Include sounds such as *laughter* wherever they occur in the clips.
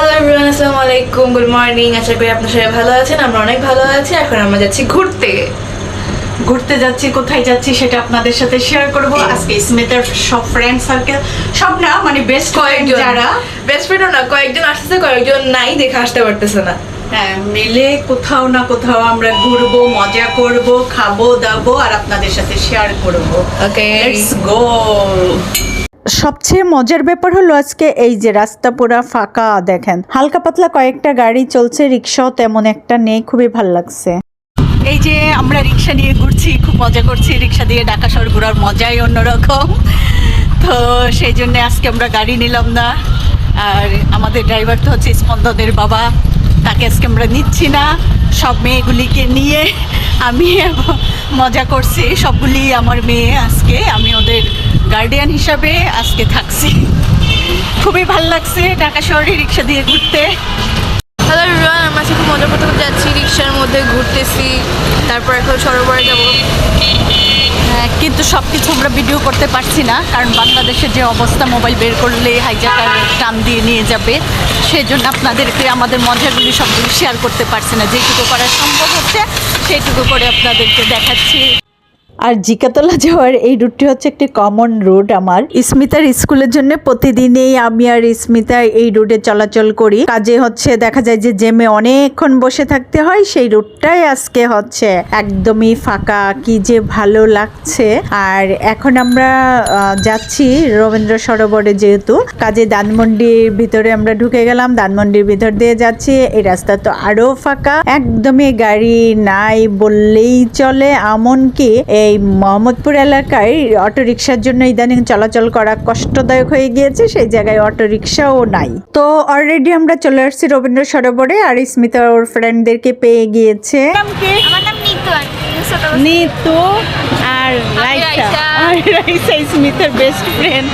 Hello everyone আসসালামু আলাইকুম good morning আশা করি আপনার সবাই ভালো আছেন আমরা অনেক ভালো আছি। এখন আমরা যাচ্ছি ঘুরতে। ঘুরতে যাচ্ছি কোথায় যাচ্ছি সেটা আপনাদের সাথে শেয়ার করব। আজকে স্মিতার সব ফ্রেন্ড সার্কেল সব না মানে বেস্ট কয়েকজন। যারা। বেস্ট ফ্রেন্ডও না কয়েকজন আসতেছে কয়েকজন নাই দেখে আসতে পারতেছে না। হ্যাঁ, মিলে কোথাও না কোথাও আমরা ঘুরবো মজা করব খাব দাবো আর আপনাদের সাথে শেয়ার করব। ওকে লেটস গো সবচেয়ে মজার ব্যাপার হলো আজকে এই যে রাস্তা পুরা ফাঁকা, দেখেন। হালকা পাতলা কয়েকটা গাড়ি চলছে, রিক্সাও তেমন একটা নেই, খুবই ভালো লাগছে। এই যে আমরা রিক্সা নিয়ে ঘুরছি, খুব মজা করছি। রিক্সা দিয়ে ঢাকা শহর ঘোরার মজাই অন্যরকম। তো সেই জন্য আজকে আমরা গাড়ি নিলাম না। আর আমাদের ড্রাইভার তো হচ্ছে স্পন্দনের বাবা। তাকে আজকে আমরা নিচ্ছি না। সব মেয়েগুলিকে নিয়ে আমি মজা করছি। সবগুলি আমার মেয়ে আজকে। গার্ডিয়ান হিসাবে আজকে থাকছি। খুবই ভালো লাগছে ঢাকা শহরে রিক্সা দিয়ে ঘুরতে। হ্যালো আমরা খুব মজা করতে করতে যাচ্ছি রিক্সার মধ্যে ঘুরতেছি তারপর এখন সরোবরে যাব। হ্যাঁ, কিন্তু সব কিছু আমরা ভিডিও করতে পারছি না কারণ বাংলাদেশের যে অবস্থা মোবাইল বের করলে হাইজাকার টান দিয়ে নিয়ে যাবে সেই জন্য আপনাদেরকে আমাদের মজাগুলি সবগুলি শেয়ার করতে পারছি না। যেটুকু করা সম্ভব হচ্ছে সেইটুকু করে আপনাদেরকে দেখাচ্ছি। আর জিকাতলা যাওয়ার এই রুটটি হচ্ছে একটি কমন রুট আমার। স্মিতার স্কুলের জন্য প্রতিদিনই আমি আর স্মিতা এই রুটে চলাচল করি। কাজে হচ্ছে দেখা যায় যে জেমে অনেকক্ষণ বসে থাকতে হয়, সেই রুটটাই আজকে হচ্ছে একদমই ফাঁকা, কি যে ভালো লাগছে। আর এখন আমরা যাচ্ছি রবীন্দ্র সরোবরে যেহেতু। কাজে দানমন্ডির ভিতরে আমরা ঢুকে গেলাম দানমন্ডির ভিতর দিয়ে যাচ্ছি, এই রাস্তা তো আরও ফাঁকা। একদমই গাড়ি নাই বললেই চলে, এমনকি এই মোহাম্মদপুর এলাকায় অটো রিক্সার জন্য ইদানিং চলাচল করা কষ্টদায়ক হয়ে গিয়েছে, সেই জায়গায় অটোরিকশাও নাই। তো অলরেডি আমরা চলে আসছি রবীন্দ্র সরোবরে, আর স্মিতা ওর ফ্রেন্ডদেরকে পেয়ে গিয়েছে। আমার নাম নিতু আর আর রাইসা। আর রাইসা স্মিথের বেস্ট ফ্রেন্ড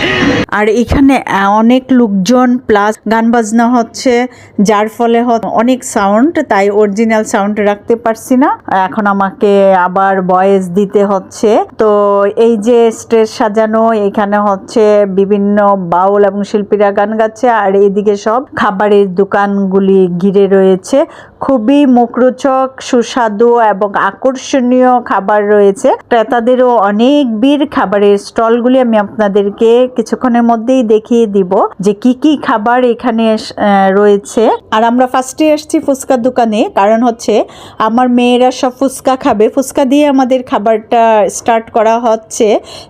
আর এখানে অনেক লোকজন প্লাস গান বাজনা হচ্ছে যার ফলে হ- অনেক সাউন্ড তাই অরিজিনাল সাউন্ড রাখতে পারছি না। এখন আমাকে আবার ভয়েস দিতে হচ্ছে। তো এই যে স্টেজ সাজানো এখানে হচ্ছে বিভিন্ন বাউল এবং শিল্পীরা গান গাচ্ছে আর এদিকে সব খাবারের দোকানগুলি ঘিরে রয়েছে। খুবই মুখরোচক সুস্বাদু এবং আকর্ষণীয় খাবার রয়েছে। ক্রেতাদেরও অনেক বীর খাবারের স্টলগুলি আমি আপনাদেরকে কিছুক্ষণের মধ্যেই দেখিয়ে দিব যে কি কি খাবার এখানে রয়েছে। আর আমরা ফার্স্টে আসছি ফুচকার দোকানে, কারণ হচ্ছে আমার মেয়েরা সব ফুচকা খাবে। ফুচকা দিয়ে আমাদের খাবারটা স্টার্ট করা হচ্ছে।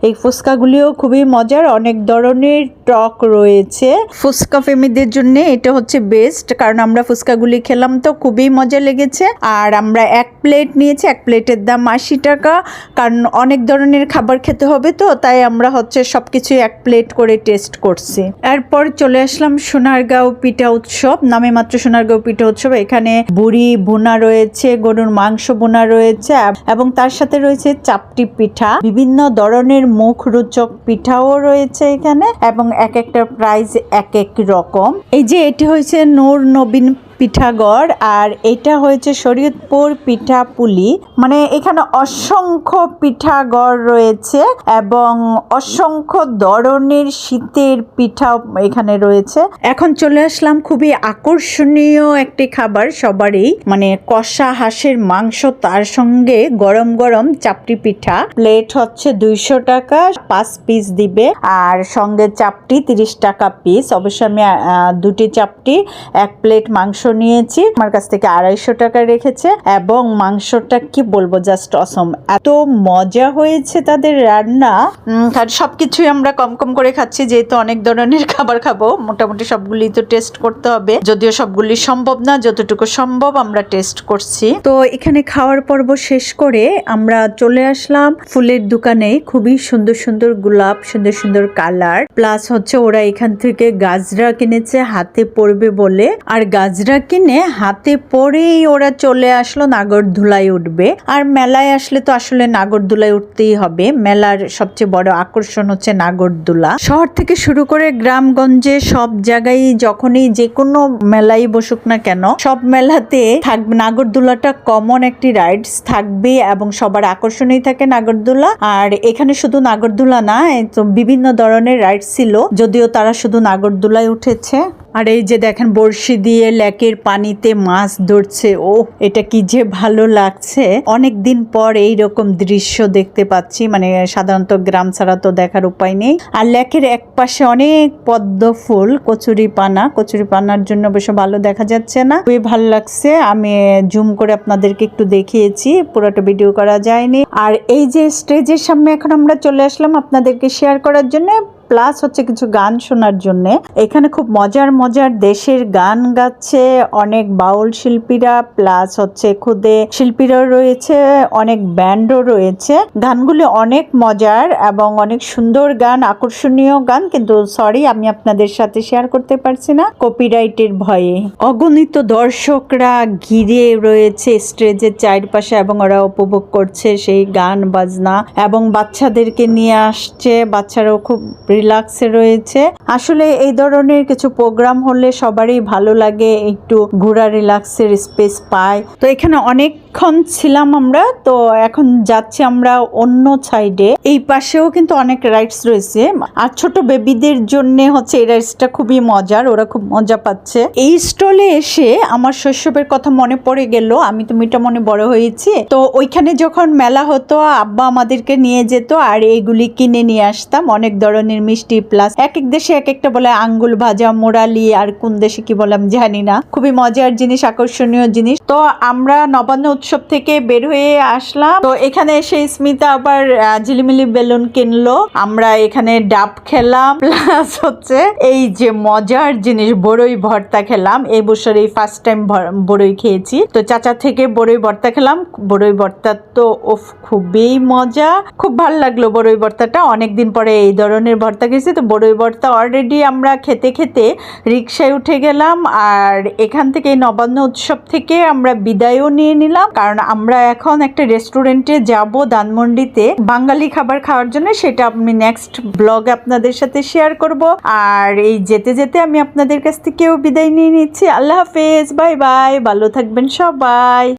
এই ফুচকাগুলিও খুবই মজার, অনেক ধরনের টক রয়েছে। ফুচকা প্রেমীদের জন্য এটা হচ্ছে বেস্ট কারণ আমরা ফুচকাগুলি খেলাম তো খুবই মজা লেগেছে। আর আমরা এক প্লেট নিয়েছি, এক প্লেটের দাম আশি টাকা, কারণ অনেক ধরনের খাবার খেতে হবে তো, তাই আমরা হচ্ছে সব কিছুই এক প্লেট করে টেস্ট করছি। এরপর চলে আসলাম সোনারগাঁও পিঠা উৎসব, নামে মাত্র সোনারগাঁও পিঠা উৎসব। এখানে বুড়ি বোনা রয়েছে, গরুর মাংস বোনা রয়েছে, এবং তার সাথে রয়েছে চাপটি পিঠা। বিভিন্ন ধরনের মুখ রুচক পিঠাও রয়েছে এখানে, এবং এক একটা প্রাইস এক এক রকম। এই যে, এটি হয়েছে নূর নবীন পিঠাগড়, আর এটা হয়েছে শরীয়তপুর পিঠা পুলি মানে এখানে অসংখ্য পিঠাগড় রয়েছে এবং অসংখ্য ধরনের শীতের পিঠা এখানে রয়েছে। এখন চলে আসলাম খুবই আকর্ষণীয় একটি খাবার সবারই মানে কষা হাঁসের মাংস, তার সঙ্গে গরম গরম চাপটি পিঠা। প্লেট হচ্ছে দুইশো টাকা, পাঁচ পিস দিবে, আর সঙ্গে চাপটি তিরিশ টাকা পিস অবশ্য আমি দুটি চাপটি, এক প্লেট মাংস নিয়েছি। আমার কাছ থেকে আড়াইশো টাকা রেখেছে এবং মাংসটা কি বলব জাস্ট অসম এত মজা হয়েছে তাদের রান্না। আর সবকিছুই আমরা কম কম করে খাচ্ছি, যেহেতু অনেক ধরনের *laughs* খাবার খাব। মোটামুটি সবগুলি তো টেস্ট করতে হবে। যদিও সবগুলি সম্ভব না, যতটুকু সম্ভব আমরা টেস্ট করছি। তো এখানে খাওয়ার পর্ব শেষ করে আমরা চলে আসলাম ফুলের দোকানে। খুবই সুন্দর সুন্দর গোলাপ, সুন্দর সুন্দর কালার। প্লাস হচ্ছে ওরা এখান থেকে গাজরা কিনেছে, হাতে পড়বে বলে। আর গাজরা রিক্সা কিনে হাতে পরেই ওরা চলে আসলো নাগরদোলায় উঠবে। আর মেলায় আসলে তো আসলে নাগরদোলায় উঠতেই হবে। মেলার সবচেয়ে বড় আকর্ষণ হচ্ছে নাগরদোলা। শহর থেকে শুরু করে গ্রামগঞ্জে সব জায়গায় যখনই যে কোনো মেলাই বসুক না কেন, সব মেলাতে থাকবে নাগরদোলাটা কমন একটি রাইডস থাকবে এবং সবার আকর্ষণই থাকে নাগরদোলা। আর এখানে শুধু নাগরদোলা না তো বিভিন্ন ধরনের রাইডস ছিল, যদিও তারা শুধু নাগরদোলায় উঠেছে। আর এই যে দেখেন বড়শি দিয়ে লেকের পানিতে মাছ ধরছে। ও এটা কি যে ভালো লাগছে। অনেক দিন পর এই রকম দৃশ্য দেখতে পাচ্ছি। মানে সাধারণত গ্রাম ছাড়া তো দেখার উপায় নেই। আর লেকের এক পাশে অনেক পদ্ম ফুল, কচুরি পানা। কচুরি পানার জন্য বেশ ভালো দেখা যাচ্ছে না। খুবই ভালো লাগছে। আমি জুম করে আপনাদেরকে একটু দেখিয়েছি। পুরোটা ভিডিও করা যায়নি। আর এই যে স্টেজের সামনে এখন আমরা চলে আসলাম আপনাদেরকে শেয়ার করার জন্য। প্লাস হচ্ছে কিছু গান শোনার জন্য। এখানে খুব মজার মজার দেশের গান গাচ্ছে অনেক বাউল শিল্পীরা, প্লাস হচ্ছে খুদে শিল্পীরাও রয়েছে, অনেক ব্যান্ডও রয়েছে। গানগুলি অনেক মজার এবং অনেক সুন্দর গান, আকর্ষণীয় গান, কিন্তু সরি, আমি আপনাদের সাথে শেয়ার করতে পারছি না। কপিরাইটের ভয়ে। অগণিত দর্শকরা ঘিরে রয়েছে স্টেজের চারপাশে এবং ওরা উপভোগ করছে সেই গান, বাজনা এবং বাচ্চাদেরকে নিয়ে আসছে। বাচ্চারাও খুব রিল্যাক্সে রয়েছে। আসলে এই ধরনের কিছু প্রোগ্রাম হলে সবারই ভালো লাগে, একটু ঘোরা রিল্যাক্সের স্পেস পায়। তো এখানে অনেকক্ষণ ছিলাম আমরা, তো এখন যাচ্ছি আমরা অন্য সাইডে এই পাশেও কিন্তু অনেক রাইডস রয়েছে। আর ছোট বেবিদের জন্য হচ্ছে এই রাইডসটা খুবই মজার, ওরা খুব মজা পাচ্ছে। এই স্টলে এসে আমার শৈশবের কথা মনে পড়ে গেল, আমি তো মিটামনে বড় হয়েছি। তো ওইখানে যখন মেলা হতো, আব্বা আমাদেরকে নিয়ে যেত, আর এইগুলি কিনে নিয়ে আসতাম, অনেক ধরনের মিষ্টি প্লাস এক এক দেশে এক একটা বলে আঙ্গুল ভাজা, মোরালি, আর কোন দেশে কি বলে আমি জানি না। খুবই মজার জিনিস, আকর্ষণীয় জিনিস। তো আমরা নবান্ন উৎসব থেকে বের হয়ে আসলাম। তো এখানে এসে স্মিতা আবার ঝিলিমিলি বেলুন কিনলো। আমরা এখানে ডাব খেলাম *laughs* প্লাস হচ্ছে এই যে মজার জিনিস, বড়ই ভর্তা খেলাম। এই বছর এই ফার্স্ট টাইম বড়ই খেয়েছি। তো চাচা থেকে বড়ই ভর্তা খেলাম। বড়ই ভর্তা তো ওফ খুবই মজা। খুব ভালো লাগল বড়ই ভর্তাটা। অনেকদিন পরে এই ধরনের খেয়েছি তো বড়ই ভর্তা অলরেডি আমরা খেতে খেতে রিক্সায় উঠে গেলাম আর এখান থেকে নবান্ন উৎসব থেকে আমরা বিদায়ও নিয়ে নিলাম। কারণ আমরা এখন একটা রেস্টুরেন্টে যাব ধানমন্ডিতে বাঙালি খাবার খাওয়ার জন্য, সেটা আমি নেক্সট ব্লগে আপনাদের সাথে শেয়ার করব। আর এই যেতে যেতে আমি আপনাদের কাছ থেকেও বিদায় নিয়ে নিচ্ছি। আল্লাহ হাফেজ বাই বাই ভালো থাকবেন সবাই।